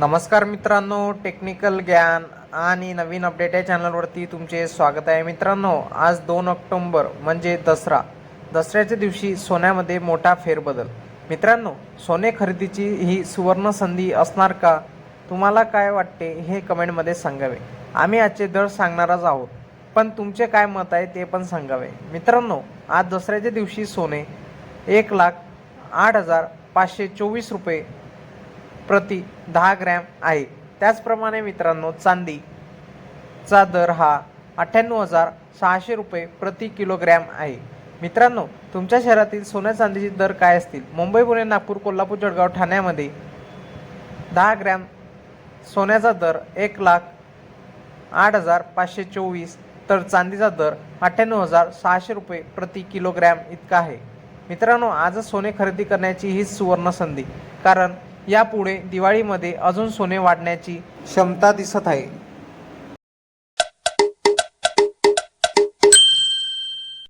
नमस्कार मित्रांनो टेक्निकल ज्ञान आणि नवीन अपडेट या चॅनलवरती तुमचे स्वागत आहे. मित्रांनो आज दोन ऑक्टोंबर म्हणजे दसरा. दसऱ्याच्या दिवशी सोन्यामध्ये मोठा फेरबदल. मित्रांनो सोने खरेदीची ही सुवर्ण संधी असणार का? तुम्हाला काय वाटते हे कमेंटमध्ये सांगावे. आम्ही आजचे दर सांगणारच आहोत पण तुमचे काय मत आहे ते पण सांगावे. मित्रांनो आज दसऱ्याच्या दिवशी सोने एक लाख आठ हजार पाचशे चोवीस रुपये प्रति दहा ग्रॅम आहे. त्याचप्रमाणे मित्रांनो चांदीचा दर हा अठ्ठ्याण्णव हजार सहाशे रुपये प्रति किलोग्रॅम आहे. मित्रांनो तुमच्या शहरातील सोन्या चांदीचे दर काय असतील? मुंबई पुणे नागपूर कोल्हापूर जळगाव ठाण्यामध्ये दहा ग्रॅम सोन्याचा दर एक लाख आठ हजार पाचशे चोवीस तर चांदीचा दर अठ्ठ्याण्णव हजार सहाशे रुपये प्रति किलोग्रॅम इतका आहे. मित्रांनो आजच सोने खरेदी करण्याची हीच सुवर्ण संधी. कारण यापुढे दिवाळीमध्ये अजून सोने वाढण्याची क्षमता दिसत आहे.